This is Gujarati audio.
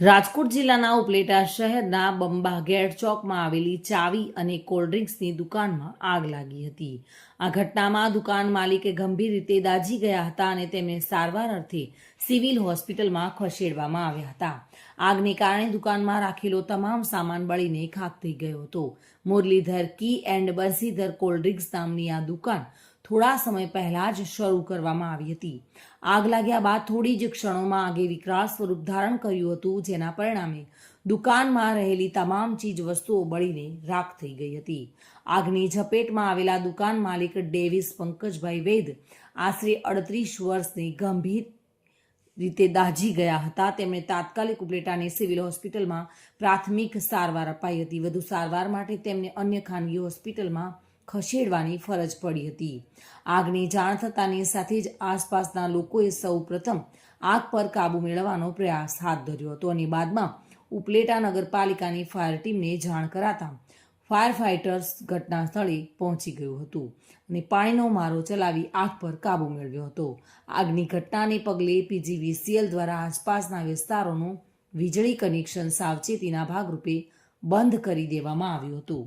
રાજકોટ જિલ્લાના ઉપલેટા શહેરના બંબાગેડ ચોકમાં આવેલી ચાવી અને કોલ્ડ્રિંક્સની દુકાનમાં આગ લાગી હતી. આ ઘટનામાં દુકાન માલિકે ગંભીર રીતે દાઝી ગયા હતા અને તેમને સારવાર અર્થે સિવિલ હોસ્પિટલમાં ખસેડવામાં આવ્યા હતા. આગને કારણે દુકાનમાં રાખેલો તમામ સામાન બળીને ખાક થઈ ગયો હતો. મુરલીધર કી એન્ડ બંસીધર કોલ્ડ્રિંક્સ નામની આ દુકાન થોડા સમય પહેલા જ શરૂ કરવામાં આવી હતી. આગ લાગ્યા બાદ થોડી જ ક્ષણોમાં આગે વિકરાળ સ્વરૂપ ધારણ કર્યું હતું, જેના પરિણામે દુકાનમાં રહેલી તમામ ચીજ વસ્તુઓ બળીને રાખ થઈ ગઈ હતી. આગની ઝપેટમાં આવેલા દુકાન માલિક ડેવિસ પંકજભાઈ વૈદ આશરે અડત્રીસ વર્ષની ગંભીર રીતે દાઝી ગયા હતા. તેમણે તાત્કાલિક ઉપલેટાની સિવિલ હોસ્પિટલમાં પ્રાથમિક સારવાર અપાઈ હતી. વધુ સારવાર માટે તેમને અન્ય ખાનગી હોસ્પિટલમાં ખસેડવાની ફરજ પડી હતી. આગની જાણ થતાની સાથે જ આસપાસના લોકોએ સૌ પ્રથમ આગ પર કાબુ મેળવવાનો પ્રયાસ હાથ ધર્યો હતો અને બાદમાં ઉપલેટા નગરપાલિકાની ફાયર ટીમને જાણ કરાતા ફાયર ફાઇટર્સ ઘટના સ્થળે પહોંચી ગયું હતું અને પાણીનો મારો ચલાવી આગ પર કાબુ મેળવ્યો હતો. આગની ઘટનાને પગલે પીજીવીસીએલ દ્વારા આસપાસના વિસ્તારોનું વીજળી કનેક્શન સાવચેતીના ભાગરૂપે બંધ કરી દેવામાં આવ્યું હતું.